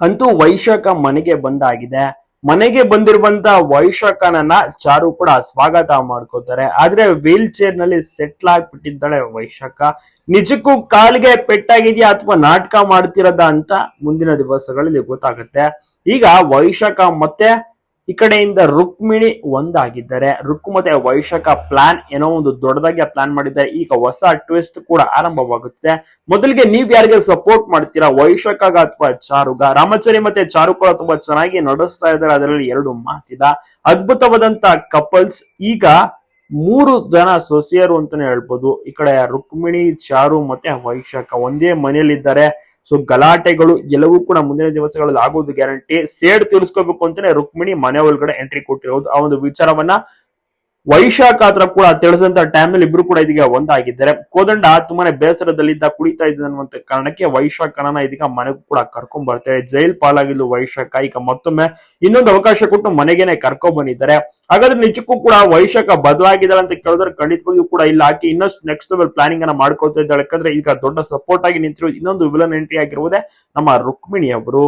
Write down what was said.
ಅಂತೂ ವೈಶಾಖ ಮನೆಗೆ ಬಂದಾಗಿದೆ. ಮನೆಗೆ ಬಂದಿರುವಂತ ವೈಶಾಖನನ್ನ ಚಾರು ಕೂಡ ಸ್ವಾಗತ ಮಾಡ್ಕೋತಾರೆ. ಆದ್ರೆ ವೀಲ್ ಚೇರ್ನಲ್ಲಿ ಸೆಟ್ಲ್ ಆಗ್ಬಿಟ್ಟಿದ್ದಾಳೆ ವೈಶಾಖ. ನಿಜಕ್ಕೂ ಕಾಲಿಗೆ ಪೆಟ್ಟಾಗಿದ್ಯಾ ಅಥವಾ ನಾಟಕ ಮಾಡ್ತಿರೋದ ಅಂತ ಮುಂದಿನ ದಿವಸಗಳಲ್ಲಿ ಗೊತ್ತಾಗುತ್ತೆ. ಈಗ ವೈಶಾಖ ಮತ್ತೆ ಈ ಕಡೆಯಿಂದ ರುಕ್ಮಿಣಿ ಒಂದಾಗಿದ್ದಾರೆ ರುಕ್ ಮತ್ತೆ ವೈಶಾಖ ಪ್ಲಾನ್ ಏನೋ ಒಂದು ದೊಡ್ಡದಾಗಿ ಪ್ಲಾನ್ ಮಾಡಿದ್ದಾರೆ ಈಗ ಹೊಸ ಟ್ವಿಸ್ಟ್ ಕೂಡ ಆರಂಭವಾಗುತ್ತೆ. ಮೊದಲಿಗೆ ನೀವ್ ಯಾರಿಗೆ ಸಪೋರ್ಟ್ ಮಾಡ್ತೀರಾ? ವೈಶಾಖಗ ಅಥವಾ ಚಾರುಗ? ರಾಮಚರಿ ಮತ್ತೆ ಚಾರು ಕೂಡ ತುಂಬಾ ಚೆನ್ನಾಗಿ ನಡೆಸ್ತಾ ಇದ್ದಾರೆ. ಅದರಲ್ಲಿ ಎರಡು ಮಾತಿದ. ಅದ್ಭುತವಾದಂತ ಕಪಲ್ಸ್ ಈಗ ಮೂರು ಜನ ಸೊಸಿಯರು ಅಂತಾನೆ ಹೇಳ್ಬೋದು. ಈ ಕಡೆ ರುಕ್ಮಿಣಿ, ಚಾರು ಮತ್ತೆ ವೈಶಾಖ ಒಂದೇ ಮನೆಯಲ್ಲಿದ್ದಾರೆ. ಸೊ ಗಲಾಟೆಗಳು ಎಲ್ಲವೂ ಕೂಡ ಮುಂದಿನ ದಿವಸಗಳಲ್ಲಿ ಆಗೋದು ಗ್ಯಾರಂಟಿ ಸೇಡ್ ತೀರಿಸ್ಕೋಬೇಕು ಅಂತಾನೆ ರುಕ್ಮಿಣಿ ಮನೆ ಒಳಗಡೆ ಎಂಟ್ರಿ ಕೊಟ್ಟಿರೋದು. ಆ ಒಂದು ವಿಚಾರವನ್ನ ವೈಶಾಖ ಹತ್ರ ಕೂಡ ತಿಳಿಸಿದಂತ ಟೈಮ್ನಲ್ಲಿ ಇಬ್ರು ಕೂಡ ಇದೀಗ ಒಂದಾಗಿದ್ದಾರೆ. ಕೋದಂಡ ತುಂಬಾನೇ ಬೇಸರದಲ್ಲಿದ್ದ, ಕುಡಿತಾ ಇದ್ದ ಅನ್ನುವಂತ ಕಾರಣಕ್ಕೆ ವೈಶಾಖನ ಇದೀಗ ಮನೆಗೂ ಕೂಡ ಕರ್ಕೊಂಡ್ ಬರ್ತಾರೆ. ಜೈಲ್ ಪಾಲಾಗಿದ್ದು ವೈಶಾಖ. ಈಗ ಮತ್ತೊಮ್ಮೆ ಇನ್ನೊಂದು ಅವಕಾಶ ಕೊಟ್ಟು ಮನೆಗೇನೆ ಕರ್ಕೊಂಡ್ ಬಂದಿದ್ದಾರೆ. ಹಾಗಾದ್ರೆ ನಿಜಕ್ಕೂ ಕೂಡ ವೈಶಾಖ ಬದಲಾಗಿದ್ದಾಳೆ ಅಂತ ಕೇಳಿದ್ರೆ ಖಂಡಿತವಾಗಿಯೂ ಕೂಡ ಇಲ್ಲ. ಆಕೆ ಇನ್ನಷ್ಟು ನೆಕ್ಸ್ಟ್ ಲೆವೆಲ್ ಪ್ಲಾನಿಂಗ್ ಅನ್ನ ಮಾಡ್ಕೊತಾ ಇದ್ದಾಳೆ. ಯಾಕಂದ್ರೆ ಈಗ ದೊಡ್ಡ ಸಪೋರ್ಟ್ ಆಗಿ ನಿಂತಿರೋ ಇನ್ನೊಂದು ವಿಲನ್ ಎಂಟ್ರಿ ಆಗಿರುವುದೇ ನಮ್ಮ ರುಕ್ಮಿಣಿ ಅವರು